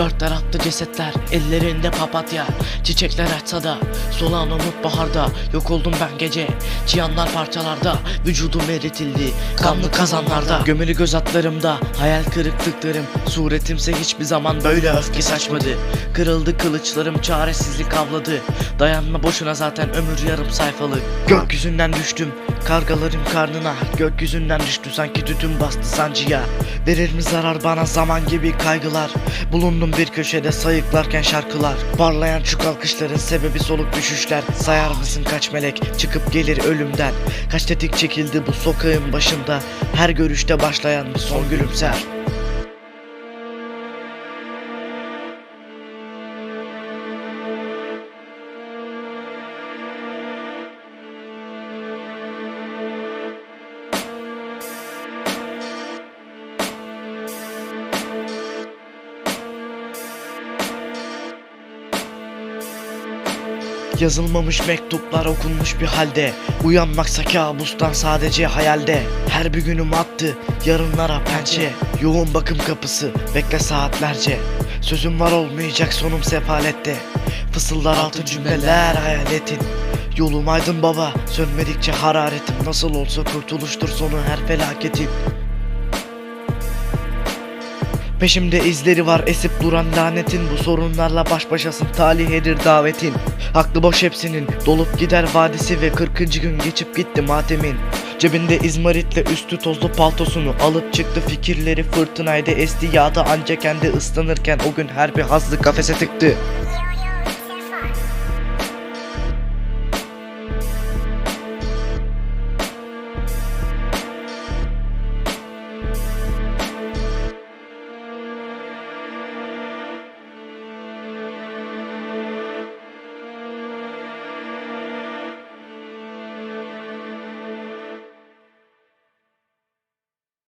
Dört tarafta cesetler ellerinde papatya. Çiçekler açsa da solan umut baharda. Yok oldum ben gece Cihanlar parçalarda. Vücudum eritildi Kanlı kazanlarda. Gömülü göz atlarımda Hayal kırıklıklarım. Suretimse hiçbir zaman böyle öfke saçmadı. Kırıldı kılıçlarım çaresizlik avladı. Dayanma boşuna zaten ömür yarım sayfalı. Gökyüzünden düştüm Kargaların karnına. Gökyüzünden düştü sanki tütün bastı sancıya Verir mi zarar bana zaman gibi kaygılar? Bulundum bir köşede sayıklarken şarkılar. Parlayan şu kalkışların sebebi soluk düşüşler. Sayar mısın kaç melek? Çıkıp gelir ölümden. Kaç tetik çekildi bu sokağın başında? Her görüşte başlayan bir son gülümser Yazılmamış mektuplar okunmuş bir halde. Uyanmaksa kabustan sadece hayalde. Her bir günüm attı yarınlara pençe. Yoğun bakım kapısı bekle saatlerce. Sözüm var olmayacak sonum sefalette. Fısıldar altın cümleler. hayaletin Yolum aydın baba sönmedikçe hararetim. Nasıl olsa kurtuluştur sonu her felaketin Peşimde izleri var esip duran lanetin. Bu sorunlarla baş başasın talihedir davetin. Aklı boş hepsinin dolup gider vadisi Ve 40. gün geçip gitti matemin. Cebinde izmaritle üstü tozlu paltosunu Alıp çıktı fikirleri fırtınaydı esti. Yağda anca kendi ıslanırken O gün her bir hazlı kafese tıktı